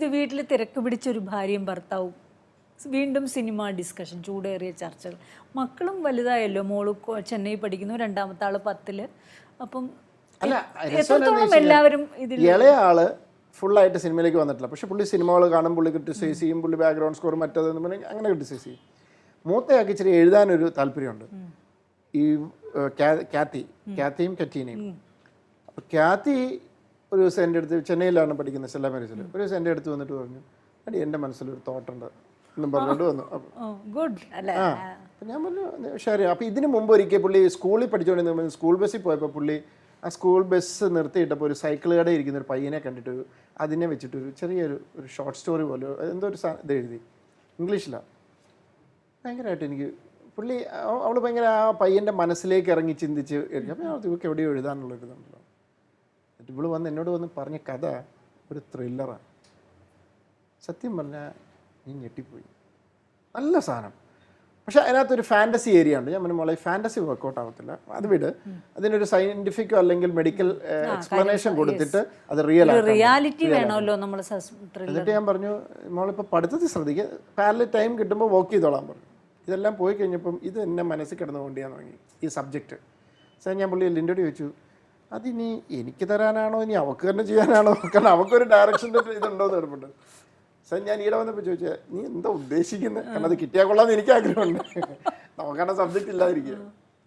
ഇത് വീട്ടിൽ തിരക്ക് പിടിച്ചൊരു ഭാര്യയും ഭർത്താവും. വീണ്ടും സിനിമ ഡിസ്കഷൻ ചൂടേറിയ ചർച്ചകൾ. മക്കളും വലുതായല്ലോ മോൾ ചെന്നൈ പഠിക്കുന്നു രണ്ടാമത്തെ ആൾ പത്തിൽ. അപ്പം എത്രത്തോളം എല്ലാവരും ഇതിൽ ഇളയാൾ ഫുള്ളായിട്ട് സിനിമയിലേക്ക് വന്നിട്ടില്ല. പക്ഷെ പുള്ളി സിനിമകൾ കാണും പുള്ളി ക്രിട്ടിസൈസ് ചെയ്യും പുള്ളി ബാക്ക്ഗ്രൗണ്ട് സ്കോർ മറ്റേതെന്ന് പറഞ്ഞാൽ അങ്ങനെ ക്രിട്ടിസൈസ് ചെയ്യും. മൂത്തയാൾക്ക് ഇച്ചിരി എഴുതാനൊരു താല്പര്യമുണ്ട്. ഈ കാത്തി കാത്തിയും കറ്റീനയും. അപ്പോൾ കാത്തി ഒരു ദിവസം എന്റെ അടുത്ത് ചെന്നൈയിലാണ് പഠിക്കുന്നത് സെല്ലാ മാരീസിൽ ഒരു ദിവസം എന്റെ അടുത്ത് വന്നിട്ട് പറഞ്ഞു അടി എന്റെ മനസ്സിലൊരു തോട്ടുണ്ട് എന്നും പറഞ്ഞിട്ട് വന്നു. അപ്പോൾ ഗുഡ്. ആ അപ്പം ഞാൻ പറഞ്ഞു ശരി അപ്പോൾ ഇതിന് മുമ്പ് ഒരിക്കൽ പുള്ളി സ്കൂളിൽ പഠിച്ചുകൊണ്ടിരുന്ന സ്കൂൾ ബസ്സിൽ പോയപ്പോൾ പുള്ളി ആ സ്കൂൾ ബസ് നിർത്തിയിട്ടപ്പോൾ ഒരു സൈക്കിൾ കടയിൽ ഇരിക്കുന്ന ഒരു പയ്യനെ കണ്ടിട്ട് അതിനെ വെച്ചിട്ട് ഒരു ചെറിയൊരു ഒരു ഷോർട്ട് സ്റ്റോറി പോലെ എന്തോ ഒരു ഇത് എഴുതി. ഇംഗ്ലീഷിലാണ് ഭയങ്കരമായിട്ട് എനിക്ക് പുള്ളി അവൾ ഭയങ്കര ആ പയ്യന്റെ മനസ്സിലേക്ക് ഇറങ്ങി ചിന്തിച്ച് എഴുതി. അപ്പം ഇവർക്ക് എവിടെയോ എഴുതാനുള്ള ഒരു ഇതുണ്ടല്ലോ എന്നിട്ട് ഇവൾ വന്ന് എന്നോട് വന്ന് പറഞ്ഞ കഥ ഒരു ത്രില്ലറാണ് സത്യം പറഞ്ഞാൽ നീ ഞെട്ടിപ്പോയി. നല്ല സാധനം. പക്ഷെ അതിനകത്തൊരു ഫാന്റസി ഏരിയ ഉണ്ട്. ഞാൻ മോളെ ഫാന്റസി വർക്കൗട്ട് ആവത്തില്ല. അത് വിട്. അതിനൊരു സയന്റിഫിക്കോ അല്ലെങ്കിൽ മെഡിക്കൽ എക്സ്പ്ലനേഷൻ കൊടുത്തിട്ട് അത് റിയൽ റിയാലിറ്റി വേണമല്ലോ നമ്മൾ എന്നിട്ട് ഞാൻ പറഞ്ഞു മോളിപ്പോൾ പഠിത്തത്തിൽ ശ്രദ്ധിക്കുക പാരലൽ ടൈം കിട്ടുമ്പോൾ വർക്ക് ചെയ്തോളാൻ പറഞ്ഞു. ഇതെല്ലാം പോയി കഴിഞ്ഞപ്പം ഇത് എന്നെ മനസ്സിൽ കിടന്നു കൊണ്ടിയാൻ തുടങ്ങി ഈ സബ്ജക്റ്റ് സാർ ഞാൻ പുള്ളി ലിന്റെയോട് ചോദിച്ചു അതിനി എനിക്ക് തരാനാണോ? ഇനി അവൾക്ക് തന്നെ ചെയ്യാനാണോ? കാരണം അവൾക്കൊരു ഡയറക്ഷന്റെ ഇതുണ്ടോ എന്ന് എടുപ്പുണ്ട് സാർ ഞാൻ ഈടെ വന്നപ്പോൾ ചോദിച്ചാൽ നീ എന്താ ഉദ്ദേശിക്കുന്നത് കാരണം അത് കിട്ടിയാൽ കൊള്ളാമെന്ന് എനിക്ക് ആഗ്രഹമുണ്ട്. നമുക്കാണ് സബ്ജക്റ്റ് ഇല്ലാതിരിക്കുക.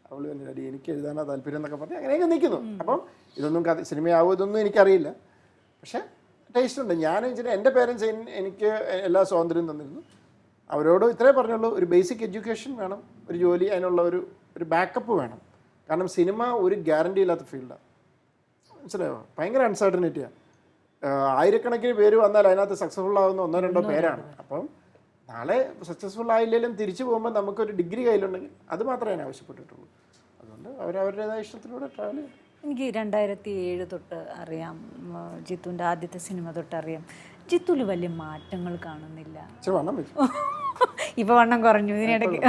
അവൾ പറഞ്ഞു അടി എനിക്ക് എഴുതാനാ താല്പര്യം എന്നൊക്കെ പറഞ്ഞ് അങ്ങനെയൊക്കെ നിൽക്കുന്നു. അപ്പം ഇതൊന്നും കഥ സിനിമയാവും ഇതൊന്നും എനിക്കറിയില്ല. പക്ഷേ ടേസ്റ്റ് ഉണ്ട്. ഞാൻ വെച്ചിട്ട് എന്റെ പേരൻസ് എനിക്ക് എല്ലാ സ്വാതന്ത്ര്യം തന്നിരുന്നു. അവരോട് ഇത്രേ പറഞ്ഞുള്ളൂ ഒരു ബേസിക് എഡ്യൂക്കേഷൻ വേണം ഒരു ജോലി അതിനുള്ള ഒരു ഒരു ബാക്കപ്പ് വേണം. കാരണം സിനിമ ഒരു ഗ്യാരണ്ടി ഇല്ലാത്ത ഫീൽഡാണ് മനസ്സിലായോ? ഭയങ്കര അൺസർട്ടനിറ്റിയാണ് ആയിരക്കണക്കിന് പേര് വന്നാൽ അതിനകത്ത് സക്സസ്ഫുൾ ആകുന്ന ഒന്നോ രണ്ടോ പേരാണ്. അപ്പം നാളെ സക്സസ്ഫുൾ ആയില്ലെങ്കിലും തിരിച്ചു പോകുമ്പോൾ നമുക്കൊരു ഡിഗ്രി കയ്യിലുണ്ടെങ്കിൽ അത് മാത്രമേ ഞാൻ ആവശ്യപ്പെട്ടിട്ടുള്ളൂ. അതുകൊണ്ട് അവരവരുടേതായ ഇഷ്ടത്തിലൂടെ ട്രാവൽ ചെയ്യും. എനിക്ക് രണ്ടായിരത്തി ഏഴ് തൊട്ട് അറിയാം ജിത്തുവിന്റെ ആദ്യത്തെ സിനിമ തൊട്ട് അറിയാം. ജിത്തുവിൽ വലിയ മാറ്റങ്ങൾ കാണുന്നില്ല. വണ്ണം ഇപ്പൊ വണ്ണം കുറഞ്ഞു ഇതിനിടയ്ക്ക്.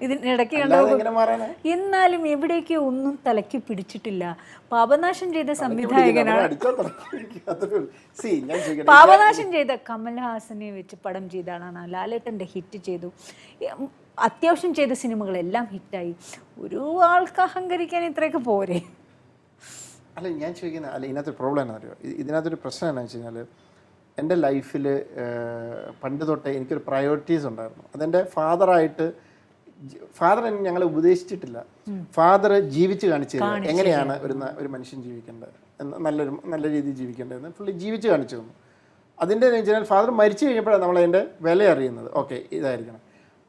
ഇതിനിടയ്ക്ക് കണ്ടു എന്നാലും എവിടേക്ക് ഒന്നും തലയ്ക്ക് പിടിച്ചിട്ടില്ല. പാപനാശം ചെയ്ത സംവിധായകനാണ് പാപനാശം ചെയ്ത കമൽഹാസനെ വെച്ച് പടം ചെയ്ത ആളാണ്. ലാലേട്ടന്റെ ഹിറ്റ് ചെയ്തു. അത്യാവശ്യം ചെയ്ത സിനിമകളെല്ലാം ഹിറ്റായി. ഒരു ആൾക്ക് അഹങ്കരിക്കാൻ ഇത്രയൊക്കെ പോരെ. അല്ല ഞാൻ ചോദിക്കുന്നത് അല്ല ഇതിനകത്ത് പ്രോബ്ലം ഇ- ഇതിനകത്തൊരു പ്രശ്നം എന്താണെന്ന് വെച്ച് കഴിഞ്ഞാൽ എന്റെ ലൈഫിൽ പണ്ട് തൊട്ടേ എനിക്കൊരു പ്രയോറിറ്റീസ് ഉണ്ടായിരുന്നു. അതെന്റെ ഫാദറായിട്ട് ഫാദർ ഞങ്ങളെ ഉപദേശിച്ചിട്ടില്ല. ഫാദർ ജീവിച്ച് കാണിച്ചു തരും എങ്ങനെയാണ് ഒരു ഒരു മനുഷ്യൻ ജീവിക്കേണ്ടത്? എന്ന് നല്ലൊരു നല്ല രീതിയിൽ ജീവിക്കേണ്ടതെന്ന് പുള്ളി ജീവിച്ച് കാണിച്ചു തന്നു. അതിന്റെ എന്ന് വെച്ചാൽ ഫാദർ മരിച്ചു കഴിഞ്ഞപ്പോഴാണ് നമ്മൾ അതിന്റെ വില അറിയുന്നത്. ഓക്കെ ഇതായിരിക്കണം.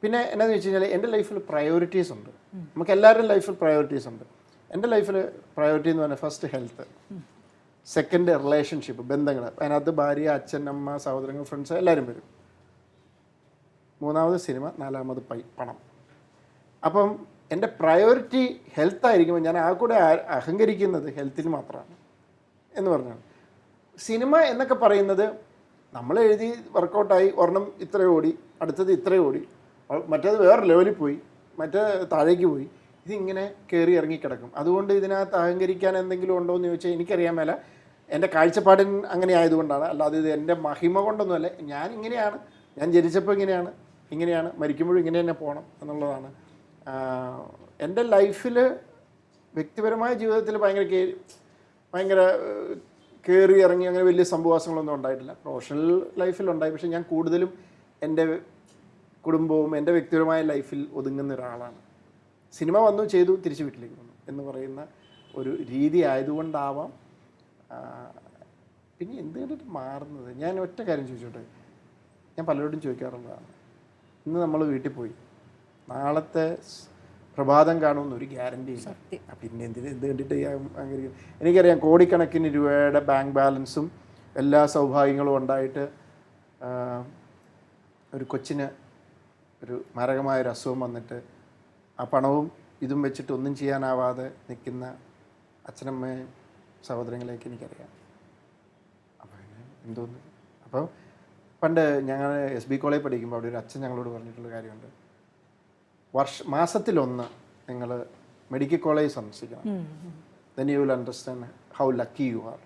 പിന്നെ എന്നാന്ന് വെച്ച് കഴിഞ്ഞാൽ എന്റെ ലൈഫിൽ പ്രയോറിറ്റീസ് ഉണ്ട്. നമുക്ക് എല്ലാവരുടെയും ലൈഫിൽ പ്രയോറിറ്റീസ് ഉണ്ട്. എന്റെ ലൈഫിൽ പ്രയോറിറ്റി എന്ന് പറഞ്ഞാൽ ഫസ്റ്റ് ഹെൽത്ത് സെക്കൻഡ് റിലേഷൻഷിപ്പ് ബന്ധങ്ങൾ. അതിനകത്ത് ഭാര്യ അച്ഛൻ അമ്മ സഹോദരങ്ങൾ ഫ്രണ്ട്സ് എല്ലാവരും വരും. മൂന്നാമത് സിനിമ നാലാമത് പൈ പണം. അപ്പം എന്റെ പ്രയോറിറ്റി ഹെൽത്ത് ആയിരിക്കുമ്പോൾ ഞാൻ ആ കൂടെ അഹങ്കരിക്കുന്നത് ഹെൽത്തിന് മാത്രമാണ് എന്ന് പറഞ്ഞാണ്. സിനിമ എന്നൊക്കെ പറയുന്നത് നമ്മൾ എഴുതി വർക്കൗട്ടായി ഒരെണ്ണം ഇത്ര ഓടി അടുത്തത് ഇത്ര ഓടി മറ്റേത് വേറെ ലെവലിൽ പോയി മറ്റേ താഴേക്ക് പോയി ഇതിങ്ങനെ കയറി ഇറങ്ങിക്കിടക്കും അതുകൊണ്ട് ഇതിനകത്ത് അഹങ്കരിക്കാൻ എന്തെങ്കിലും ഉണ്ടോ എന്ന് ചോദിച്ചാൽ എനിക്കറിയാൻ മേല. എന്റെ കാഴ്ചപ്പാടിൻ അങ്ങനെ ആയതുകൊണ്ടാണ്. അല്ലാതെ ഇത് എന്റെ മഹിമ കൊണ്ടൊന്നുമല്ല. ഞാൻ ഇങ്ങനെയാണ്. ഞാൻ ജനിച്ചപ്പോൾ ഇങ്ങനെയാണ്. ഇങ്ങനെയാണ്. മരിക്കുമ്പോഴും ഇങ്ങനെ തന്നെ പോകണം എന്നുള്ളതാണ് എന്റെ ലൈഫിൽ വ്യക്തിപരമായ ജീവിതത്തിൽ ഭയങ്കര കേ- ഭയങ്കര കയറി ഇറങ്ങി അങ്ങനെ വലിയ സംഭവവാസങ്ങളൊന്നും ഉണ്ടായിട്ടില്ല. പ്രൊഫഷണൽ ലൈഫിലുണ്ടായി പക്ഷേ ഞാൻ കൂടുതലും എന്റെ കുടുംബവും എന്റെ വ്യക്തിപരമായ ലൈഫിൽ ഒതുങ്ങുന്ന ഒരാളാണ്. സിനിമ വന്നു ചെയ്തു തിരിച്ച് വീട്ടിലേക്ക് വന്നു എന്ന് പറയുന്ന ഒരു രീതി ആയതുകൊണ്ടാവാം. പിന്നെ എന്ത് മാറുന്നത്? ഞാൻ ഒറ്റ കാര്യം ചോദിച്ചോട്ടെ? ഞാൻ പലരോടും ചോദിക്കാറുള്ളതാണ്. ഇന്ന് നമ്മൾ വീട്ടിൽ പോയി. നാളത്തെ പ്രഭാതം കാണുമെന്ന് ഒരു ഗ്യാരണ്ടി ഇല്ല. പിന്നെ എന്തിന് എന്ത് കണ്ടിട്ട് അങ്ങനെ എനിക്കറിയാം കോടിക്കണക്കിന് രൂപയുടെ ബാങ്ക് ബാലൻസും എല്ലാ സൗഭാഗ്യങ്ങളും ഉണ്ടായിട്ട് ഒരു കൊച്ചിന് ഒരു മാരകമായ ഒരു അസുഖം വന്നിട്ട് ആ പണവും ഇതും വെച്ചിട്ട് ഒന്നും ചെയ്യാനാവാതെ നിൽക്കുന്ന അച്ഛനമ്മയും സഹോദരങ്ങളെയൊക്കെ എനിക്കറിയാം. അപ്പോൾ പിന്നെ എന്തോന്ന്? അപ്പോൾ പണ്ട് ഞങ്ങൾ എസ് ബി കോളേജ് പഠിക്കുമ്പോൾ അവിടെ ഒരു അച്ഛൻ ഞങ്ങളോട് പറഞ്ഞിട്ടുള്ള കാര്യമുണ്ട്. വർഷ മാസത്തിലൊന്ന് നിങ്ങൾ മെഡിക്കൽ കോളേജ് സന്ദർശിക്കണം. Then you will understand how lucky you are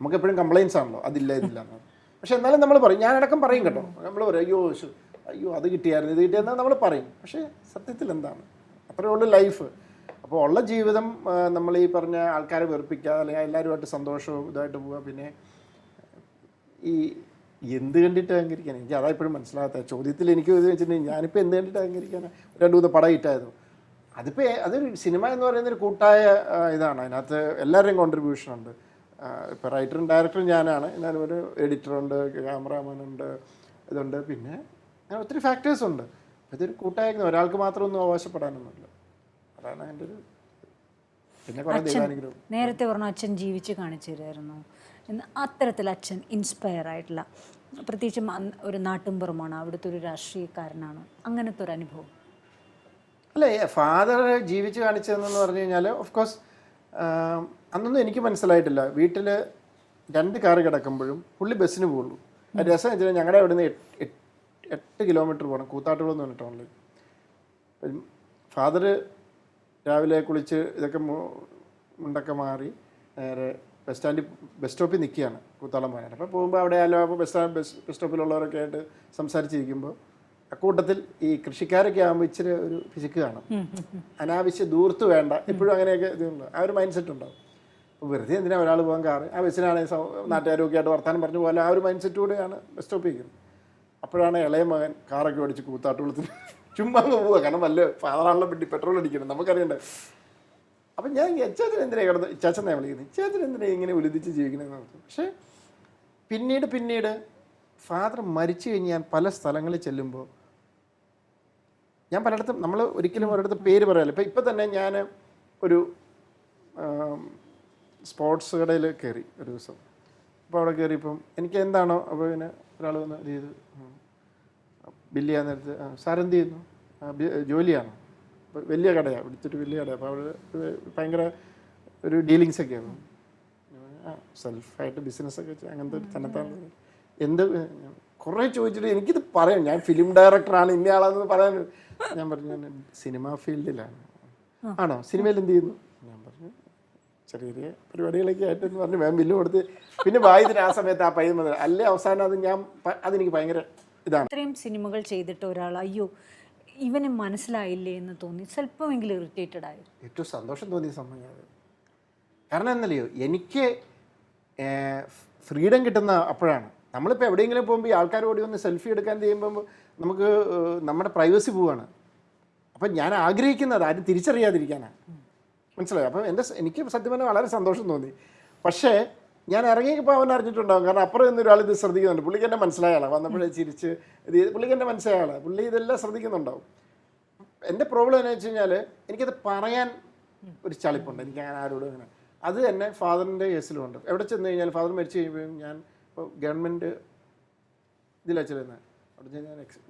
നമുക്ക് എപ്പോഴും കംപ്ലയിൻസ് ആണല്ലോ അതില്ല ഇതില്ല എന്ന്. പക്ഷെ എന്നാലും നമ്മൾ പറയും ഞാനടക്കം പറയും കേട്ടോ. നമ്മൾ പറയും അയ്യോ അയ്യോ അത് കിട്ടിയായിരുന്നു ഇത് കിട്ടിയെന്നാൽ നമ്മൾ പറയും. പക്ഷേ സത്യത്തിൽ എന്താണ്? അത്രയേ ഉള്ളൂ ലൈഫ് അപ്പോൾ ഉള്ള ജീവിതം നമ്മൾ ഈ പറഞ്ഞ ആൾക്കാരെ വെറുപ്പിക്കുക അല്ലെങ്കിൽ എല്ലാവരുമായിട്ട് സന്തോഷവും ഇതായിട്ട് പോവുക പിന്നെ ഈ എന്ത് കണ്ടിട്ട് അഹങ്കരിക്കാൻ എനിക്ക് അതാ ഇപ്പോഴും മനസ്സിലാകാത്ത ചോദ്യത്തിൽ എനിക്ക് വെച്ചിട്ടുണ്ടെങ്കിൽ ഞാനിപ്പോൾ എന്ത് കണ്ടിട്ട് അഹങ്കരിക്കാനാണ് രണ്ടു മൂന്ന് പടം ഇട്ടായിരുന്നു അതിപ്പോൾ അതൊരു സിനിമ എന്ന് പറയുന്ന ഒരു കൂട്ടായ ഇതാണ്. അതിനകത്ത് എല്ലാവരുടെയും കോൺട്രിബ്യൂഷൻ ഉണ്ട്. ഇപ്പോൾ റൈറ്ററും ഡയറക്ടറും ഞാനാണ്. എന്നാലും ഒരു എഡിറ്ററുണ്ട് ക്യാമറാമാൻ ഉണ്ട് ഇതുണ്ട്. പിന്നെ അങ്ങനെ ഒത്തിരി ഫാക്ടേഴ്സ് ഉണ്ട്. അപ്പോൾ ഇതൊരു കൂട്ടായ ഒരാൾക്ക് മാത്രം ഒന്നും അവകാശപ്പെടാനൊന്നുമില്ല. അതാണ് എന്റെ ഒരു പിന്നെ കുറേ ദൈവാനുഗ്രഹം. നേരത്തെ പറഞ്ഞു അച്ഛൻ ജീവിച്ച് കാണിച്ചു തരുമായിരുന്നു എന്ന് അത്തരത്തിൽ അച്ഛൻ ഇൻസ്പയർ ആയിട്ടുള്ള പ്രത്യേകിച്ചും ഒരു നാട്ടുംപുറമാണ് അവിടുത്തെ ഒരു രാഷ്ട്രീയക്കാരനാണ്. അങ്ങനത്തെ ഒരു അനുഭവം. അല്ലേ ഫാദർ ജീവിച്ച് കാണിച്ചതെന്ന് പറഞ്ഞു കഴിഞ്ഞാൽ ഓഫ് കോഴ്സ് അന്നൊന്നും എനിക്ക് മനസ്സിലായിട്ടില്ല. വീട്ടിൽ രണ്ട് കാറ് കിടക്കുമ്പോഴും പുള്ളി ബസ്സിന് പോകുള്ളൂ. രസം വെച്ചാൽ ഞങ്ങളുടെ അവിടെ നിന്ന് എട്ട് കിലോമീറ്റർ പോകണം കൂത്താട്ടുകളെന്ന് എന്ന് പറഞ്ഞിട്ട് ഓൺലൈൻ ഫാദർ രാവിലെ കുളിച്ച് ഇതൊക്കെ മുണ്ടൊക്കെ മാറി നേരെ ബസ് സ്റ്റാൻഡിൽ ബസ് സ്റ്റോപ്പിൽ നിൽക്കുകയാണ് കൂത്താളം പോകാനായിട്ട് അപ്പോൾ പോകുമ്പോൾ അവിടെ ആയാലും അപ്പോൾ ബസ് സ്റ്റാൻഡ് ബസ് ബസ് സ്റ്റോപ്പിലുള്ളവരൊക്കെ ആയിട്ട് സംസാരിച്ചിരിക്കുമ്പോൾ അക്കൂട്ടത്തിൽ ഈ കൃഷിക്കാരൊക്കെ ആകുമ്പോൾ ഇച്ചിരി ഒരു ഫിസിക്ക് കാണും. അനാവശ്യ ദൂർത്ത് വേണ്ട. എപ്പോഴും അങ്ങനെയൊക്കെ ഇതുണ്ട്. ആ ഒരു മൈൻഡ് സെറ്റ് ഉണ്ടാവും. അപ്പോൾ വെറുതെ എന്തിനാണ് ഒരാൾ പോകാൻ കാറ്? ആ ബസ്സിനാണെങ്കിൽ നാട്ടുകാരൊക്കെ ആയിട്ട് വർത്താനം പറഞ്ഞു പോലെ ആ ഒരു മൈൻഡ് സെറ്റ് കൂടെയാണ് ബസ് സ്റ്റോപ്പിൽ നിൽക്കുന്നത് അപ്പോഴാണ് ഇളയ മകൻ കാറൊക്കെ ഓടിച്ച് കൂത്താട്ടുകുളത്തിൽ ചുമ്മാ അങ്ങ് പോവുക. കാരണം വല്ല ഫാദറാണല്ലോ പിണ്ടി പെട്രോൾ അടിക്കണം. നമുക്കറിയണ്ടേ. അപ്പം ഞാൻ ചേച്ചൻ എന്തിനാ കിടന്ന് ചേച്ചനെ വിളിക്കുന്നത് ചേച്ചൻ എന്തിനാ ഇങ്ങനെ ഉലുദിച്ച് ജീവിക്കണമെന്ന് പറഞ്ഞു പക്ഷേ പിന്നീട് പിന്നീട് ഫാദർ മരിച്ചു കഴിഞ്ഞ് ഞാൻ പല സ്ഥലങ്ങളിൽ ചെല്ലുമ്പോൾ ഞാൻ പലയിടത്തും നമ്മൾ ഒരിക്കലും ഒരിടത്ത് പേര് പറയാമല്ലോ ഇപ്പം ഇപ്പം തന്നെ ഞാൻ ഒരു സ്പോർട്സ് കടയിൽ കയറി ഒരു ദിവസം. അപ്പോൾ അവിടെ കയറിയപ്പം എനിക്ക് എന്താണോ അപ്പോൾ പിന്നെ ഒരാൾ വന്ന് ചെയ്ത് ചെയ്യാൻ നേരത്ത് സാർ ചെയ്യുന്നു? ജോലിയാണ്? വലിയ കടയാണ് ഇവിടുത്തെ വലിയ കടയാണ് അപ്പോൾ അവിടെ ഭയങ്കര ഒരു ഡീലിങ്സ് ഒക്കെ ആയിരുന്നു. സെൽഫായിട്ട് ബിസിനസ്സൊക്കെ വെച്ച് അങ്ങനത്തെ ഒരു തന്നത്താണ് എന്ത് കുറെ ചോദിച്ചിട്ട് എനിക്കിത് പറയാം. ഞാൻ ഫിലിം ഡയറക്ടറാണ് ഇന്ന ആളാണെന്ന് പറയാൻ ഞാൻ പറഞ്ഞു ഞാൻ സിനിമ ഫീൽഡിലാണ്. ആണോ? സിനിമയിൽ എന്ത് ചെയ്യുന്നു? ഞാൻ പറഞ്ഞു ചെറിയ ചെറിയ പരിപാടികളൊക്കെ ആയിട്ട് എന്ന് പറഞ്ഞു ഞാൻ ബില്ല് കൊടുത്ത്. പിന്നെ വായിച്ചിട്ട് ആ സമയത്ത് ആ പയ്യൻ അല്ലേ അവസാനം അത് ഞാൻ അതെനിക്ക് ഭയങ്കര ഇതാണ്. ഇത്രയും സിനിമകൾ ചെയ്തിട്ട് ഒരാൾ അയ്യോ ഇവന് മനസ്സിലായില്ലേ എന്ന് തോന്നി. സ്വല്പമെങ്കിലും ഇറിറ്റേറ്റഡ് ആയി. ഏറ്റവും സന്തോഷം തോന്നിയ സമയം കാരണം എന്നല്ലയോ എനിക്ക് ഫ്രീഡം കിട്ടുന്ന അപ്പോഴാണ്. നമ്മളിപ്പോൾ എവിടെയെങ്കിലും പോകുമ്പോൾ ഈ ആൾക്കാർ ഓടി വന്ന് സെൽഫി എടുക്കാൻ ചെയ്യുമ്പോൾ നമുക്ക് നമ്മുടെ പ്രൈവസി പോവാണ്. അപ്പം ഞാൻ ആഗ്രഹിക്കുന്നത് ആരും തിരിച്ചറിയാതിരിക്കാനാണ്. മനസ്സിലായോ? അപ്പം എന്റെ എനിക്ക് സത്യം പറഞ്ഞാൽ വളരെ സന്തോഷം തോന്നി. പക്ഷേ ഞാൻ ഇറങ്ങിയപ്പോൾ അവൻ അറിഞ്ഞിട്ടുണ്ടാവും. കാരണം അപ്പുറം നിന്ന് ഒരാൾ ഇത് ശ്രദ്ധിക്കുന്നുണ്ട്. പുള്ളിക്ക് എന്നെ മനസ്സിലായ വന്നപ്പോഴേ ചിരിച്ച് ഇത് പുള്ളിക്ക് എന്നെ മനസ്സിലായ പുള്ളി ഇതെല്ലാം ശ്രദ്ധിക്കുന്നുണ്ടാവും. എന്റെ പ്രോബ്ലം എന്ന് വെച്ച് കഴിഞ്ഞാൽ എനിക്കത് പറയാൻ ഒരു ചളിപ്പുണ്ട്. എനിക്ക് അങ്ങനെ ആരോടും അങ്ങനെ. അത് തന്നെ ഫാദറിന്റെ കേസിലുണ്ട് എവിടെ ചെന്ന് കഴിഞ്ഞാൽ ഫാദർ മരിച്ചു കഴിയുമ്പോഴും ഞാൻ ഇപ്പോൾ ഗവൺമെന്റ് ഇതിലാണ് ചെല്ലുന്നത് അവിടെ ഞാൻ ex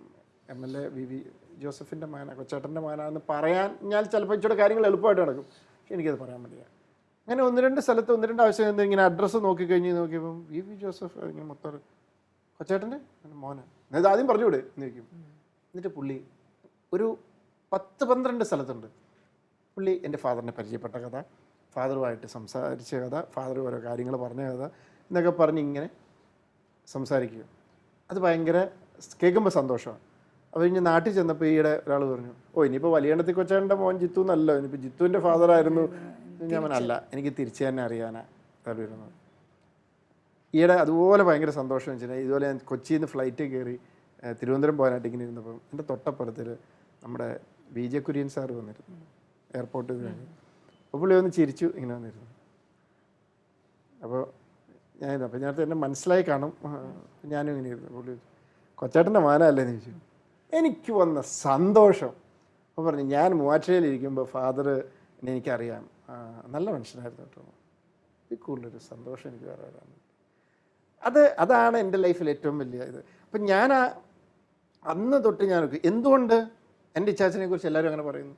M L A V V ജോസഫിന്റെ മകനാണ് കൊച്ചേട്ടന്റെ മകനാണെന്ന് പറയാൻ ഞാൻ ചിലപ്പോൾ ഇച്ചിരി കാര്യങ്ങൾ എളുപ്പമായിട്ട് നടക്കും. പക്ഷെ എനിക്കത് പറയാൻ പറ്റില്ല. അങ്ങനെ ഒന്ന് രണ്ട് സ്ഥലത്ത് ഒന്ന് രണ്ട് ആവശ്യം എന്താ ഇങ്ങനെ അഡ്രസ്സ് നോക്കിക്കഴിഞ്ഞ് നോക്കിയപ്പം വി വി ജോസഫ് ഇങ്ങനെ മൊത്തം കൊച്ചേട്ടന്റെ മോനെ. അതായത് ആദ്യം പറഞ്ഞുകൂടെ? എന്ന് ചോദിക്കും. എന്നിട്ട് പുള്ളി ഒരു പത്ത് പന്ത്രണ്ട് സ്ഥലത്തുണ്ട്. പുള്ളി എന്റെ ഫാദറിനെ പരിചയപ്പെട്ട കഥ ഫാദറുമായിട്ട് സംസാരിച്ച കഥ ഫാദർ ഓരോ കാര്യങ്ങൾ പറഞ്ഞ കഥ എന്നൊക്കെ പറഞ്ഞ് ഇങ്ങനെ സംസാരിക്കുക. അത് ഭയങ്കര കേൾക്കുമ്പോൾ സന്തോഷമാണ്. അപ്പോൾ ഇനി നാട്ടിൽ ചെന്നപ്പോൾ ഈയിടെ ഒരാൾ പറഞ്ഞു ഓ ഇനിയിപ്പോൾ വലിയണ്ണത്തിൽ കൊച്ചാന്റെ മോൻ ജിത്തു എന്നല്ല. ഇനിയിപ്പോൾ ജിത്തുവിന്റെ ഫാദറായിരുന്നു. അല്ല എനിക്ക് തിരിച്ചു തന്നെ അറിയാനാ താല്പര്യം ഈയിടെ അതുപോലെ ഭയങ്കര സന്തോഷം വെച്ചാൽ ഇതുപോലെ ഞാൻ കൊച്ചിയിൽ നിന്ന് ഫ്ലൈറ്റ് കയറി തിരുവനന്തപുരം പോകാനായിട്ട് ഇങ്ങനെ ഇരുന്നപ്പം എന്റെ തൊട്ടപ്പുറത്തിൽ നമ്മുടെ വി ജെ കുര്യൻ സാർ വന്നിരുന്നു. എയർപോർട്ടിൽ നിന്ന് അപ്പോൾ പുള്ളി ഒന്ന് ചിരിച്ചു ഇങ്ങനെ വന്നിരുന്നു. അപ്പോൾ ഞാൻ അപ്പോൾ ഞാൻ എന്നെ മനസ്സിലായി കാണും. ഞാനും ഇങ്ങനെ ഇരുന്നു. പുള്ളി കൊച്ചാട്ടന്റെ മാനല്ലേ? എന്ന് ചോദിച്ചു. എനിക്ക് വന്ന സന്തോഷം. അപ്പോൾ പറഞ്ഞു ഞാൻ മൂവാറ്റുപുഴയിലിരിക്കുമ്പോൾ ഫാദർ എനിക്കറിയാം. നല്ല മനുഷ്യനായിരുന്നു കേട്ടോ. ഇത് കൂടുതലൊരു സന്തോഷം എനിക്ക് വേറെ വരാൻ അത് അതാണ് എന്റെ ലൈഫിൽ ഏറ്റവും വലിയ ഇത്. അപ്പം ഞാൻ ആ അന്ന് തൊട്ട് ഞാൻ എന്തുകൊണ്ട് എന്റെ ഇച്ഛാച്ചനെ കുറിച്ച് എല്ലാവരും അങ്ങനെ പറയുന്നു?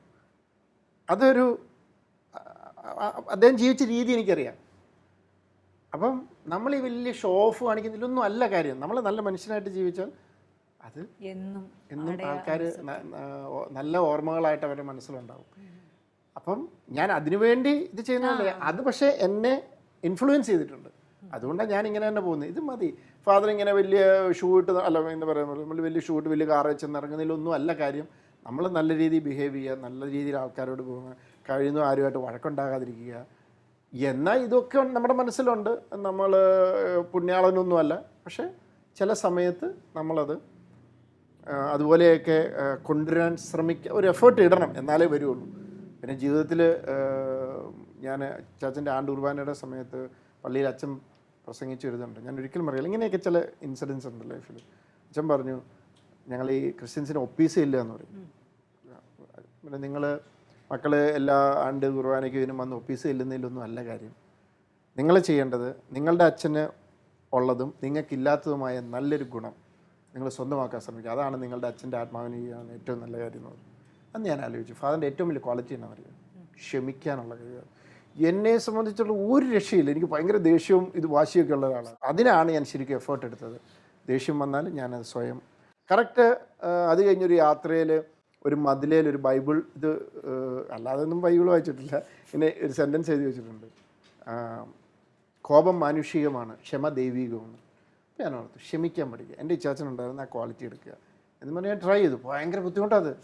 അതൊരു അദ്ദേഹം ജീവിച്ച രീതി എനിക്കറിയാം. അപ്പം നമ്മൾ ഈ വലിയ ഷോ ഓഫ് കാണിക്കുന്നതിലൊന്നും അല്ല കാര്യം. നമ്മൾ നല്ല മനുഷ്യനായിട്ട് ജീവിച്ചാൽ അത് എന്നും എന്നും ആൾക്കാർ നല്ല ഓർമ്മകളായിട്ട് അവരുടെ മനസ്സിലുണ്ടാവും. അപ്പം ഞാൻ അതിനുവേണ്ടി ഇത് ചെയ്യുന്നതല്ല? അത് പക്ഷേ എന്നെ ഇൻഫ്ലുവൻസ് ചെയ്തിട്ടുണ്ട്. അതുകൊണ്ടാണ് ഞാൻ ഇങ്ങനെ തന്നെ പോകുന്നത്. ഇത് മതി. ഫാദർ ഇങ്ങനെ വലിയ ഷൂ ഇട്ട് അല്ല എന്താ പറയുക നമ്മൾ വലിയ ഷൂ ഇട്ട് വലിയ കാർ വെച്ച് ഇറങ്ങുന്നതിലൊന്നും അല്ല കാര്യം. നമ്മൾ നല്ല രീതിയിൽ ബിഹേവ് ചെയ്യുക നല്ല രീതിയിൽ ആൾക്കാരോട് പോകുക കഴിയുന്നു ആരുമായിട്ട് വഴക്കുണ്ടാകാതിരിക്കുക. എന്നാൽ ഇതൊക്കെ നമ്മുടെ മനസ്സിലുണ്ട്. നമ്മൾ പുണ്യാളനൊന്നുമല്ല പക്ഷേ ചില സമയത്ത് നമ്മളത് അതുപോലെയൊക്കെ കൊണ്ടുവരാൻ ശ്രമിക്കുക ഒരു എഫേർട്ട് ഇടണം എന്നാലേ വരുള്ളൂ. പിന്നെ ജീവിതത്തിൽ ഞാൻ ചാച്ചന്റെ ആണ്ട് കുർബാനയുടെ സമയത്ത് പള്ളിയിൽ അച്ഛൻ പ്രസംഗിച്ചു വരുന്നുണ്ട്. ഞാൻ ഒരിക്കലും അറിയില്ല ഇങ്ങനെയൊക്കെ ചില ഇൻസിഡൻസ് ഉണ്ട് ലൈഫിൽ അച്ഛൻ പറഞ്ഞു ഞങ്ങൾ ഈ ക്രിസ്ത്യൻസിന് ഒപ്പീസ് ഇല്ല എന്ന് പറയും. പിന്നെ നിങ്ങൾ മക്കൾ എല്ലാ ആണ്ട് കുർബാനയ്ക്ക് ഇതിനും വന്ന് ഒപ്പീസ് ഇല്ലെന്നതിലൊന്നും അല്ല കാര്യം. നിങ്ങൾ ചെയ്യേണ്ടത് നിങ്ങളുടെ അച്ഛന് ഉള്ളതും നിങ്ങൾക്കില്ലാത്തതുമായ നല്ലൊരു ഗുണം നിങ്ങൾ സ്വന്തമാക്കാൻ ശ്രമിക്കുക. അതാണ് നിങ്ങളുടെ അച്ഛന്റെ ആത്മാവിനെ ഏറ്റവും നല്ല കാര്യം എന്ന് പറഞ്ഞു അന്ന് ഞാൻ ആലോചിച്ചു. ഫാദറിന്റെ ഏറ്റവും വലിയ ക്വാളിറ്റി എന്നാ പറയുക. ക്ഷമിക്കാനുള്ള കഴിവ്. എന്നെ സംബന്ധിച്ചുള്ള ഒരു രക്ഷയില്ല. എനിക്ക് ഭയങ്കര ദേഷ്യവും ഇത് വാശിയൊക്കെ ഉള്ള ഒരാളാണ് അതിനാണ് ഞാൻ ശരിക്കും എഫേർട്ട് എടുത്തത്. ദേഷ്യം വന്നാൽ ഞാനത് സ്വയം. കറക്റ്റ് അത് കഴിഞ്ഞൊരു യാത്രയിൽ ഒരു മതിലേൽ ഒരു ബൈബിൾ ഇത് അല്ലാതെ ഒന്നും ബൈബിൾ വായിച്ചിട്ടില്ല. ഇങ്ങനെ ഒരു സെന്റൻസ് എഴുതി വെച്ചിട്ടുണ്ട്. കോപം മാനുഷികമാണ് ക്ഷമ ദൈവികമാണ്. അപ്പോൾ ഞാൻ ഓർത്തു ക്ഷമിക്കാൻ പഠിക്കുക. എന്റെ ഇച്ചാച്ചനുണ്ടായിരുന്ന ആ ക്വാളിറ്റി എടുക്കുക. എന്ന് പറഞ്ഞാൽ ഞാൻ ട്രൈ ചെയ്തു. ഭയങ്കര ബുദ്ധിമുട്ടത്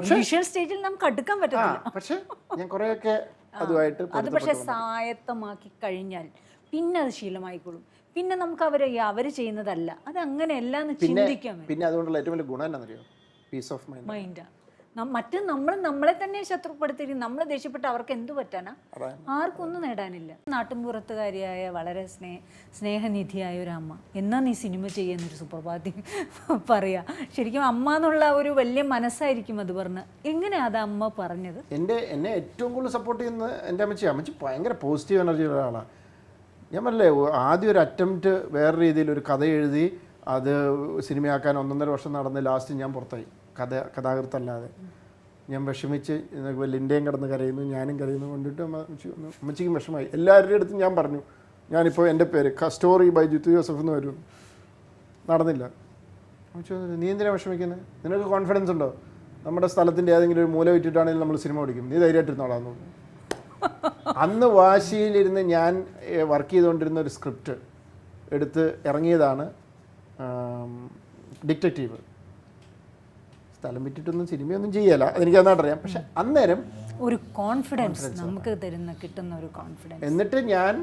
പക്ഷേ സ്റ്റേജിൽ നമുക്ക് അടുക്കാൻ പറ്റില്ല പക്ഷേ ഞാൻ കുറേയൊക്കെ അതുമായിട്ട് അത് പക്ഷെ സ്വായത്തമാക്കി കഴിഞ്ഞാൽ പിന്നെ അത് ശീലമായിക്കോളും. പിന്നെ നമുക്ക് അവരെ അവർ ചെയ്യുന്നതല്ല. അത് അങ്ങനെയല്ല എന്ന് ചിന്തിക്കാൻ പിന്നെ അതുകൊണ്ടുള്ള ഏറ്റവും വലിയ ഗുണം എന്താണെന്നറിയോ പീസ് ഓഫ് മൈൻഡ് മൈൻഡാ മറ്റ് നമ്മൾ നമ്മളെ തന്നെ ശത്രുപ്പെടുത്തി നമ്മൾ ദേഷ്യപ്പെട്ട് അവർക്ക് എന്തു പറ്റാനാ? ഒന്നും നേടാനില്ല. നാട്ടുംപുറത്തുകാരിയായ വളരെ സ്നേഹ സ്നേഹനിധിയായ ഒരു അമ്മ. എന്നാ നീ സിനിമ ചെയ്യുന്നൊരു സുപ്രഭാതി പറയാ? ശരിക്കും അമ്മ എന്നുള്ള ഒരു വലിയ മനസ്സായിരിക്കും അത് പറഞ്ഞ്. എങ്ങനെയാ അത് അമ്മ പറഞ്ഞത്? എന്റെ എന്നെ ഏറ്റവും കൂടുതൽ സപ്പോർട്ട് ചെയ്യുന്നത് എന്റെ അമ്മച്ചി. അമ്മച്ചി ഭയങ്കര പോസിറ്റീവ് എനർജി ഉള്ള ആളാണ് ഞാൻ പറഞ്ഞില്ലേ ആദ്യം ഒരു അറ്റംപ്റ്റ് വേറെ രീതിയിൽ ഒരു കഥ എഴുതി അത് സിനിമയാക്കാൻ ഒന്നൊന്നര വർഷം നടന്ന് ലാസ്റ്റ് ഞാൻ പുറത്തായി. കഥ കഥാകൃത്തല്ലാതെ. ഞാൻ വിഷമിച്ച് ലിന്റെയും കിടന്ന് കരയുന്നു ഞാനും കരയുന്നു കൊണ്ടിട്ട്. അമ്മച്ചിക്കും വിഷമായി എല്ലാവരുടെ അടുത്തും ഞാൻ പറഞ്ഞു ഞാനിപ്പോൾ എന്റെ പേര് സ്റ്റോറി ബൈ ജിത്തു ജോസഫ് എന്ന് വരും. നടന്നില്ല. നീ എന്തിനാ വിഷമിക്കുന്നത് നിനക്ക് കോൺഫിഡൻസ് ഉണ്ടോ? നമ്മുടെ സ്ഥലത്തിന്റെ ഏതെങ്കിലും ഒരു മൂല വിറ്റിട്ടാണെങ്കിലും നമ്മൾ സിനിമ ഓടിക്കും നീ ധൈര്യമായിട്ടിരുന്നോളാന്ന് തോന്നുന്നു അന്ന് വാശിയിലിരുന്ന് ഞാൻ വർക്ക് ചെയ്തുകൊണ്ടിരുന്ന ഒരു സ്ക്രിപ്റ്റ് എടുത്ത് ഇറങ്ങിയതാണ് ഡിറ്റക്റ്റീവ് സ്ഥലം വിറ്റിട്ടൊന്നും സിനിമയൊന്നും ചെയ്യല. അതെനിക്ക് അറിയാം പക്ഷെ അന്നേരം ഒരു കോൺഫിഡൻസ് നമുക്ക് തരുന്ന കിട്ടുന്ന ഒരു കോൺഫിഡൻസ് എന്നിട്ട് ഞാൻ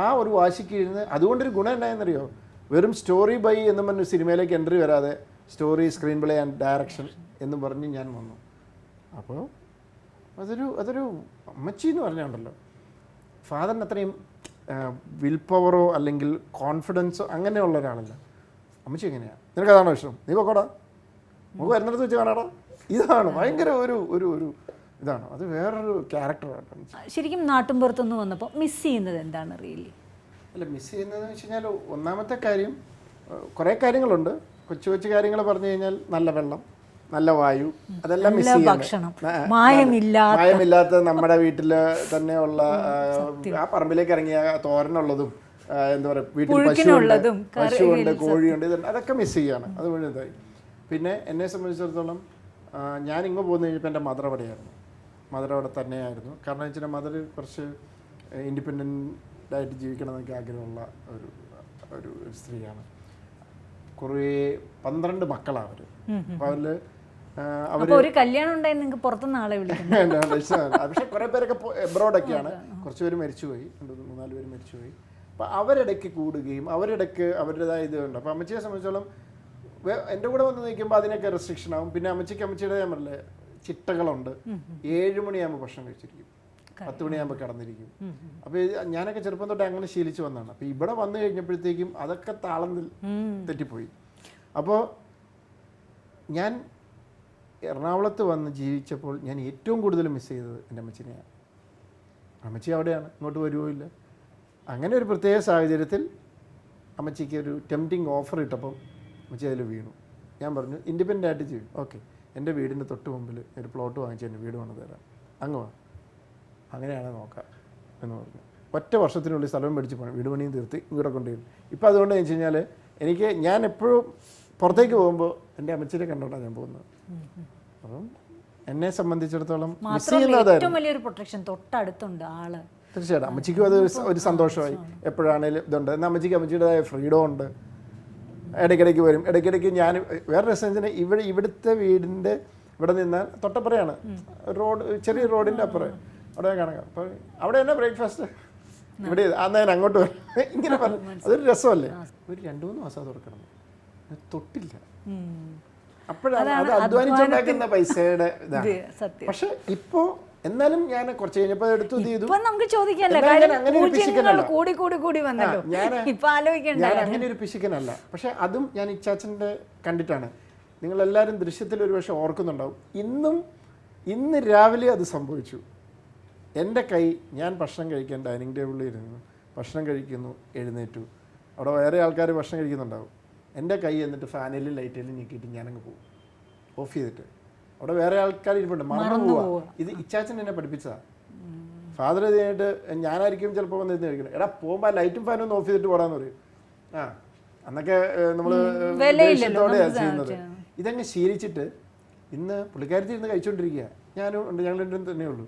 ആ ഒരു വാശിക്ക് ഇരുന്ന് അതുകൊണ്ടൊരു ഗുണം ഉണ്ടായെന്നറിയോ വെറും സ്റ്റോറി ബൈ എന്ന് പറഞ്ഞ സിനിമയിലേക്ക് എൻട്രി വരാതെ story screenplay and direction എന്ന് പറഞ്ഞ് ഞാൻ വന്നു. അപ്പോൾ അതൊരു അതൊരു അമ്മച്ചി എന്ന് പറഞ്ഞുണ്ടല്ലോ. ഫാദറിന് അത്രയും വിൽ പവറോ അല്ലെങ്കിൽ കോൺഫിഡൻസോ അങ്ങനെയുള്ള ഒരാളല്ല. അമ്മച്ചി എങ്ങനെയാണ് നിനക്ക് അതാണോ ഇഷ്ടം? നീ പൊക്കോടാ. നമുക്ക് വരുന്നിടത്ത് വെച്ച് കാണാടാ. ഇതാണ് ഭയങ്കര ഒരു ഒരു ഒരു ഇതാണ്. അത് വേറൊരു ക്യാരക്ടറാണ് ശരിക്കും നാട്ടുംപുറത്തുനിന്ന് വന്നപ്പോൾ മിസ് ചെയ്യുന്നത് എന്താണ് റിയലി അല്ല മിസ് ചെയ്യുന്നതെന്ന് വെച്ച് കഴിഞ്ഞാൽ ഒന്നാമത്തെ കാര്യം കുറേ കാര്യങ്ങളുണ്ട്. കൊച്ചു കൊച്ചു കാര്യങ്ങൾ പറഞ്ഞു കഴിഞ്ഞാൽ നല്ല വെള്ളം നല്ല വായു അതെല്ലാം മിസ് ചെയ്യുന്നത്. ഭക്ഷണം. മായമില്ലാത്ത മായമില്ലാത്ത നമ്മുടെ വീട്ടിൽ തന്നെയുള്ള ആ, പറമ്പിലേക്ക് ഇറങ്ങിയ തോരനുള്ളതും എന്താ പറയുക വീട്ടിൽ പശുവുണ്ട് പശുവുണ്ട് കോഴിയുണ്ട് ഇതുണ്ട്. അതൊക്കെ മിസ് ചെയ്യാണ്. അത് മുഴുവതായി പിന്നെ എന്നെ സംബന്ധിച്ചിടത്തോളം ഞാൻ ഇങ്ങ് പോകുന്ന കഴിഞ്ഞപ്പോൾ എന്റെ മദർ അവിടെയായിരുന്നു. മദർ അവിടെ തന്നെയായിരുന്നു. കാരണം വെച്ചാൽ മദർ കുറച്ച് ഇൻഡിപെൻഡന്റ് ആയിട്ട് ജീവിക്കണം എന്നൊക്കെ ആഗ്രഹമുള്ള ഒരു ഒരു സ്ത്രീയാണ്. കുറേ പന്ത്രണ്ട് മക്കളാണ് അവർ അപ്പോൾ അവർ ഒരു കല്യാണം ഉണ്ടായി നിങ്ങൾക്ക് പുറത്തുനിന്ന് ആളെ വിളിക്കുന്നത്. പക്ഷെ കുറെ പേരൊക്കെ എബ്രോഡൊക്കെയാണ് കുറച്ച് പേര് മരിച്ചുപോയി. രണ്ട് മൂന്ന് മൂന്നാൽ പേര് മരിച്ചുപോയി. അപ്പം അവരിടയ്ക്ക് കൂടുകയും അവരിടയ്ക്ക് അവരുടേതായ ഇതുണ്ട് അപ്പം അമ്മച്ചിയെ സംബന്ധിച്ചോളം എന്റെ കൂടെ വന്ന് നിൽക്കുമ്പോൾ അതിനൊക്കെ റെസ്ട്രിക്ഷൻ ആവും. പിന്നെ അമ്മച്ചിക്ക് അമ്മച്ചിയുടെ ഞാൻ പറഞ്ഞില്ലേ ചിട്ടകളുണ്ട്. ഏഴ് മണിയാകുമ്പോൾ ഭക്ഷണം കഴിച്ചിരിക്കും. പത്ത് മണിയാകുമ്പോൾ കിടന്നിരിക്കും. അപ്പോൾ ഞാനൊക്കെ ചെറുപ്പം തൊട്ട് അങ്ങനെ ശീലിച്ചു വന്നതാണ്. അപ്പോൾ ഇവിടെ വന്നു കഴിഞ്ഞപ്പോഴത്തേക്കും അതൊക്കെ താളം തെറ്റിപ്പോയി. അപ്പോൾ ഞാൻ എറണാകുളത്ത് വന്ന് ജീവിച്ചപ്പോൾ ഞാൻ ഏറ്റവും കൂടുതൽ മിസ് ചെയ്തത് എന്റെ അമ്മച്ചിനെയാണ്. അമ്മച്ചി അവിടെയാണ് ഇങ്ങോട്ട് വരുമോ ഇല്ല? അങ്ങനെ ഒരു പ്രത്യേക സാഹചര്യത്തിൽ അമ്മച്ചിക്ക് ഒരു ടെംപ്റ്റിംഗ് ഓഫർ ഇട്ടപ്പം അമ്മച്ചി അതിൽ വീണു. ഞാൻ പറഞ്ഞു ഇൻഡിപെൻഡന്റ് ആയിട്ട് ചെയ്യും ഓക്കെ എന്റെ വീടിന്റെ തൊട്ട് മുമ്പിൽ ഒരു പ്ലോട്ട് വാങ്ങിച്ച് എന്റെ വീട് കൊണ്ട് തരാം. അങ്ങ് വാ. അങ്ങനെയാണ് നോക്കാം എന്ന് പറഞ്ഞു. ഒറ്റ വർഷത്തിനുള്ളിൽ സ്ഥലം മേടിച്ച് പോകണം വീട് പണിയും തീർത്ത് ഇവിടെ കൊണ്ടുവരും. ഇപ്പോൾ അതുകൊണ്ട് വെച്ച് കഴിഞ്ഞാൽ എനിക്ക് ഞാൻ എപ്പോഴും പുറത്തേക്ക് പോകുമ്പോൾ എന്റെ അമ്മച്ചിനെ കണ്ടോണ്ടാണ് ഞാൻ പോകുന്നത്. അപ്പം എന്നെ സംബന്ധിച്ചിടത്തോളം മിസ് ചെയ്യുന്നതായിരുന്നു. വലിയൊരു പ്രൊട്ടക്ഷൻ തൊട്ടടുത്തുണ്ട് ആൾ. തീർച്ചയായിട്ടും. അമ്മച്ചിക്കും അത് ഒരു ഒരു സന്തോഷമായി. എപ്പോഴാണേലും ഇതുണ്ട്. എന്നാൽ അമ്മച്ചിക്ക് അമ്മച്ചിയുടേതായ ഫ്രീഡം ഉണ്ട്. ഇടയ്ക്കിടയ്ക്ക് വരും. ഇടയ്ക്കിടയ്ക്ക് ഞാൻ വേറെ രസം ഇവിടെ ഇവിടുത്തെ വീടിന്റെ ഇവിടെ നിന്ന് തൊട്ടപ്പുറയാണ്. റോഡ് ചെറിയ റോഡിന്റെ അപ്പുറം. അവിടെ ഞാൻ കാണാം. അപ്പോൾ അവിടെ തന്നെ ബ്രേക്ക്ഫാസ്റ്റ്? ഇവിടെ അന്ന് ഞാൻ അങ്ങോട്ട് വരും. ഇങ്ങനെ പറഞ്ഞു. അതൊരു രസമല്ലേ? ഒരു രണ്ട് മൂന്ന് മാസം തുറക്കണം തൊട്ടില്ല. അപ്പോഴാണ് അത് അധ്വാനിച്ചുണ്ടാക്കുന്ന പൈസയുടെ ഇതാണ്. പക്ഷെ ഇപ്പോ എന്നാലും ഞാൻ കുറച്ച് കഴിഞ്ഞപ്പോൾ എടുത്തു ചെയ്തു. നമുക്ക് കാര്യം. കൂടി കൂടി കൂടി വന്നല്ലോ. ഞാൻ അങ്ങനെ ഒരു പിശുക്കനല്ല. പക്ഷെ അതും ഞാൻ ഇച്ചാച്ചന്റെ കണ്ടിട്ടാണ്. നിങ്ങൾ എല്ലാവരും ദൃശ്യത്തിൽ ഒരുപക്ഷെ ഓർക്കുന്നുണ്ടാവും. ഇന്നും ഇന്ന് രാവിലെ അത് സംഭവിച്ചു. എന്റെ കൈ ഞാൻ ഭക്ഷണം കഴിക്കാൻ ഡൈനിങ് ടേബിളിൽ ഇരുന്നു. ഭക്ഷണം കഴിക്കുന്നു എഴുന്നേറ്റു. അവിടെ വേറെ ആൾക്കാർ ഭക്ഷണം കഴിക്കുന്നുണ്ടാവും. എന്റെ കൈ എന്നിട്ട് ഫാനിൽ ലൈറ്റിൽ ഞെക്കിയിട്ട് ഞാനങ്ങ് പോകും ഓഫ് ചെയ്തിട്ട്. അവിടെ വേറെ ആൾക്കാർ ഇരിപ്പുണ്ട്. മറന്നു പോവാ. ഇത് ഇച്ചാച്ചൻ എന്നെ പഠിപ്പിച്ചതാ. ഫാദർ ഇതിനായിട്ട് ഞാനായിരിക്കും ചിലപ്പോൾ വന്ന് ഇരുന്ന് കഴിക്കണം. എടാ പോകുമ്പോൾ ലൈറ്റും ഫാനും ഒന്ന് ഓഫ് ചെയ്തിട്ട് പോടാന്ന് പറയും. ആ അന്നൊക്കെ നമ്മൾ ചെയ്യുന്നത്. ഇതങ്ങ് ശീലിച്ചിട്ട് ഇന്ന് പുള്ളിക്കാരത്തിൽ ഇരുന്ന് കഴിച്ചുകൊണ്ടിരിക്കുക ഞാനും ഉണ്ട് ഞങ്ങൾ രണ്ടും തന്നെ ഉള്ളൂ.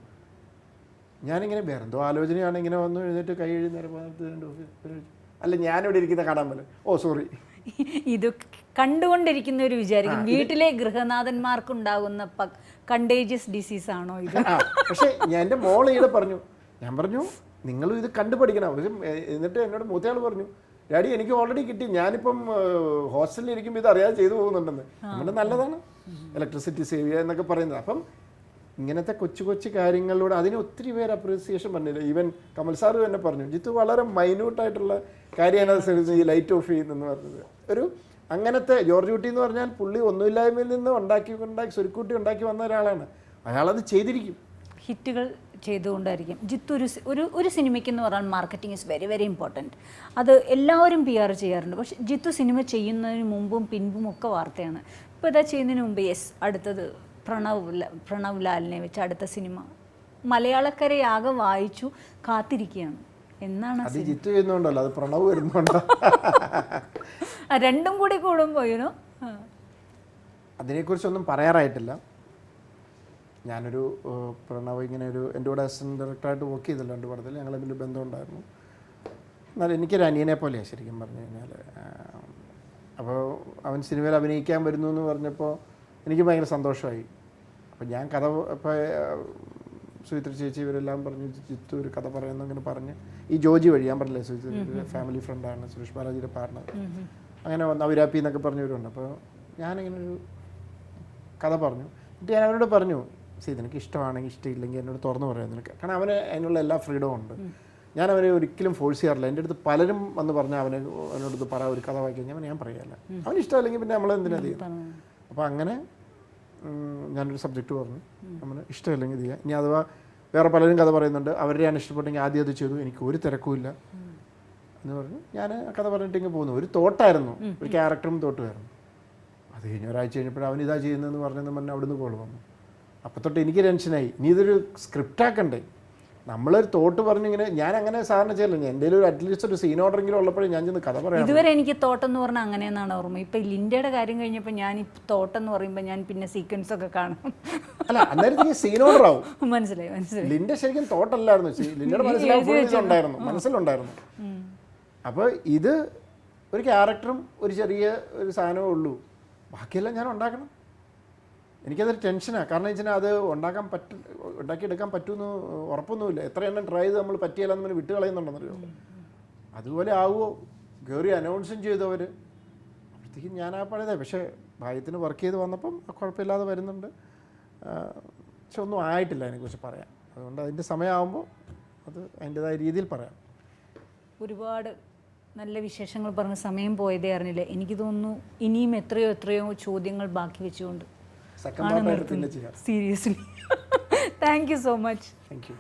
ഞാനിങ്ങനെ വേറെ എന്തോ ആലോചനയാണ് ഇങ്ങനെ വന്നു എഴുന്നേറ്റ് കൈ എഴുന്നേരം അല്ല ഞാനിവിടെ ഇരിക്കുന്ന കാണാൻ പോലെ ഓ സോറി ഇത് ഒരു വിചാരിക്കും വീട്ടിലെ ഗൃഹനാഥന്മാർക്കുണ്ടാകുന്ന കണ്ടേജിയസ് ഡിസീസ് ആണോ ഇത്? പക്ഷേ ഞാൻ എന്റെ മോൾ ഈടെ പറഞ്ഞു ഞാൻ പറഞ്ഞു നിങ്ങളും ഇത് കണ്ടുപഠിക്കണം. എന്നിട്ട് എന്നോട് മൂത്തയാൾ പറഞ്ഞു ഡാഡി എനിക്ക് ഓൾറെഡി കിട്ടി. ഞാനിപ്പം ഹോസ്റ്റലിൽ ഇരിക്കുമ്പോൾ ഇത് അറിയാതെ ചെയ്തു പോകുന്നുണ്ടെന്ന്. നമ്മുടെ നല്ലതാണ്. ഇലക്ട്രിസിറ്റി സേവ് ചെയ്യുക എന്നൊക്കെ പറയുന്നത്. അപ്പം ഇങ്ങനത്തെ കൊച്ചു കൊച്ചു കാര്യങ്ങളിലൂടെ അതിന് ഒത്തിരി പേര് അപ്രീസിയേഷൻ പറഞ്ഞില്ല? ഈവൻ കമൽ സാറ് തന്നെ പറഞ്ഞു ജിത്തു വളരെ മൈന്യൂട്ടായിട്ടുള്ള കാര്യമാണ് ഈ ലൈറ്റ് ഓഫ് ചെയ്യുന്നതെന്ന് പറഞ്ഞത്. ഒരു അങ്ങനത്തെ ജോർജ് കുട്ടി എന്ന് പറഞ്ഞാൽ പുള്ളി ഒന്നുമില്ലായ്മയിൽ നിന്ന് ഉണ്ടാക്കി ഉണ്ടാക്കി സ്വരുക്കൂട്ടി ഉണ്ടാക്കി വന്ന ഒരാളാണ്. അയാളത് ചെയ്തിരിക്കും. ഹിറ്റുകൾ ചെയ്തുകൊണ്ടായിരിക്കും. ജിത്തു ഒരു ഒരു ഒരു സിനിമയ്ക്ക് എന്ന് പറഞ്ഞാൽ marketing is very very important അത് എല്ലാവരും പി ആർ ചെയ്യാറുണ്ട്. പക്ഷെ ജിത്തു സിനിമ ചെയ്യുന്നതിന് മുമ്പും പിൻപും ഒക്കെ വാർത്തയാണ്. ഇപ്പോൾ ഇതാ ചെയ്യുന്നതിന് മുമ്പ് യെസ് അടുത്തത് പ്രണവ് പ്രണവ് ലാലിനെ വെച്ച് അടുത്ത സിനിമ. മലയാളക്കരയാകെ വായിച്ചു കാത്തിരിക്കുകയാണ്. എന്നാണ് അത് ജിത്തു ചെയ്യുന്നുണ്ടല്ലോ അത് പ്രണവ് വരുന്നുണ്ടോ. രണ്ടും കൂടി കൂടുമ്പോൾ യുനോ അതിനെക്കുറിച്ചൊന്നും പറയാറായിട്ടില്ല. ഞാനൊരു പ്രണവ് ഇങ്ങനെ ഒരു എന്റെ കൂടെ അസിസ്റ്റന്റ് ഡയറക്ടറായിട്ട് വർക്ക് ചെയ്തില്ല രണ്ട് പടത്തിൽ ഞങ്ങൾ ബന്ധം ഉണ്ടായിരുന്നു എന്നാലും എനിക്കൊരു അനിയനെ പോലെയാണ് ശരിക്കും പറഞ്ഞു കഴിഞ്ഞാൽ അപ്പോൾ അവൻ സിനിമയിൽ അഭിനയിക്കാൻ വരുന്നു എന്ന് പറഞ്ഞപ്പോൾ എനിക്ക് ഭയങ്കര സന്തോഷമായി. അപ്പോൾ ഞാൻ കഥ ഇപ്പോൾ സുചിത്ര ചേച്ചി ഇവരെല്ലാം പറഞ്ഞു ജിത്തു ഒരു കഥ പറയുന്നു അങ്ങനെ പറഞ്ഞ്. ഈ ജോജി വഴി ഞാൻ പറഞ്ഞില്ലേ സുചിത്ര ഫാമിലി ഫ്രണ്ടാണ് സുരേഷ് ബാലാജിയുടെ പാർട്ണർ അങ്ങനെ വന്ന് അവിരാപ്പി എന്നൊക്കെ പറഞ്ഞവരുണ്ട്. അപ്പോൾ ഞാനിങ്ങനെ ഒരു കഥ പറഞ്ഞു. എന്നിട്ട് ഞാൻ അവരോട് പറഞ്ഞു സി നിനക്ക് ഇഷ്ടമാണെങ്കിൽ ഇഷ്ടമില്ലെങ്കിൽ എന്നോട് തുറന്നു പറയാം നിനക്ക്. കാരണം അവന് അതിനുള്ള എല്ലാ ഫ്രീഡവും ഉണ്ട്. ഞാൻ അവനെ ഒരിക്കലും ഫോഴ്സ് ചെയ്യാറില്ല. എന്റെ അടുത്ത് പലരും വന്ന് പറഞ്ഞാൽ അവനെ അവനോട് പറ ഒരു കഥ വായിക്കാൻ ഞാൻ ഞാൻ പറയാമല്ല അവന് ഇഷ്ടമല്ലെങ്കിൽ പിന്നെ നമ്മൾ എന്തിനാ ചെയ്യുന്നത് അപ്പോൾ അങ്ങനെ ഞാനൊരു സബ്ജക്റ്റ് പറഞ്ഞു. നമ്മൾ ഇഷ്ടമില്ലെങ്കിൽ ചെയ്യാം. ഇനി അഥവാ വേറെ പലരും കഥ പറയുന്നുണ്ട് അവരുടെയാണ് ഇഷ്ടപ്പെട്ടെങ്കിൽ ആദ്യം അത് ചെയ്തു. എനിക്ക് ഒരു തിരക്കുമില്ല. എന്ന് പറഞ്ഞു. ഞാൻ ആ കഥ പറഞ്ഞിട്ട് ഇങ്ങനെ പോകുന്നു ഒരു തോട്ടായിരുന്നു. ഒരു ക്യാരക്ടറും തോട്ടുമായിരുന്നു. അത് കഴിഞ്ഞ ഒരാഴ്ച കഴിഞ്ഞപ്പോൾ അവൻ ഇതാ ചെയ്യുന്നതെന്ന് പറഞ്ഞെന്ന് പറഞ്ഞാൽ അവിടുന്ന് കോൾ വന്നു. അപ്പോൾ തൊട്ട് എനിക്ക് ടെൻഷനായി. ഇനി ഇതൊരു സ്ക്രിപ്റ്റ് ആക്കണ്ടേ? നമ്മളൊരു തോട്ട് പറഞ്ഞിങ്ങനെ ഞാൻ അങ്ങനെ സാധാരണ ചെയ്യല്ല എന്തെങ്കിലും ഒരു അറ്റ്ലീസ്റ്റ് ഒരു സീൻ ഓർഡറെങ്കിലും ഉള്ളപ്പോഴേ ഞാൻ ചെന്ന് കഥ പറയാം ഇതുവരെ എനിക്ക് തോട്ടം എന്ന് പറഞ്ഞാൽ അങ്ങനെയെന്നാണ് ഓർമ്മ. ഇപ്പൊ ലിൻഡയുടെ കാര്യം കഴിഞ്ഞപ്പോൾ ഞാൻ ഈ തോട്ടം എന്ന് പറയുമ്പോൾ ഞാൻ പിന്നെ സീക്വൻസ് ഒക്കെ കാണും. അല്ല അന്നേരത്തേക്ക് സീൻ ഓർഡർ ആവും. മനസ്സിലായി മനസ്സിലായി. ലിൻഡ ശരിക്കും തോട്ടല്ലായിരുന്നു. ലിൻഡയുടെ മനസ്സിലായി ഇതുണ്ടായിരുന്നു മനസ്സിലുണ്ടായിരുന്നു. അപ്പോൾ ഇത് ഒരു ക്യാരക്ടറും ഒരു ചെറിയ ഒരു സാധനമേ ഉള്ളൂ. ബാക്കിയെല്ലാം ഞാൻ ഉണ്ടാക്കണം. എനിക്കതൊരു ടെൻഷനാണ് കാരണം വെച്ചാൽ അത് ഉണ്ടാക്കാൻ പറ്റും ഉണ്ടാക്കിയെടുക്കാൻ പറ്റുമെന്ന് ഉറപ്പൊന്നുമില്ല. എത്ര എണ്ണം ട്രൈ ചെയ്ത് നമ്മൾ പറ്റിയല്ല നമ്മൾ വിട്ട് കളയുന്നുണ്ടെന്നറിയോ? അതുപോലെ ആവുമോ കയറി അനൗൺസും ചെയ്തു അവർ അപ്പോഴത്തേക്കും ഞാൻ ആ പഴയതായി പക്ഷേ ഭാഗ്യത്തിന് വർക്ക് ചെയ്ത് വന്നപ്പം കുഴപ്പമില്ലാതെ വരുന്നുണ്ട്. പക്ഷെ ഒന്നും ആയിട്ടില്ല അതിനെക്കുറിച്ച് പറയാം അതുകൊണ്ട് അതിന്റെ സമയമാകുമ്പോൾ അത് അതിന്റെതായ രീതിയിൽ പറയാം. ഒരുപാട് നല്ല വിശേഷങ്ങൾ പറഞ്ഞ സമയം പോയതേ അറിഞ്ഞില്ല. എനിക്ക് തോന്നുന്നു ഇനിയും എത്രയോ എത്രയോ ചോദ്യങ്ങൾ ബാക്കി വെച്ചുകൊണ്ട് seriously thank you so much thank you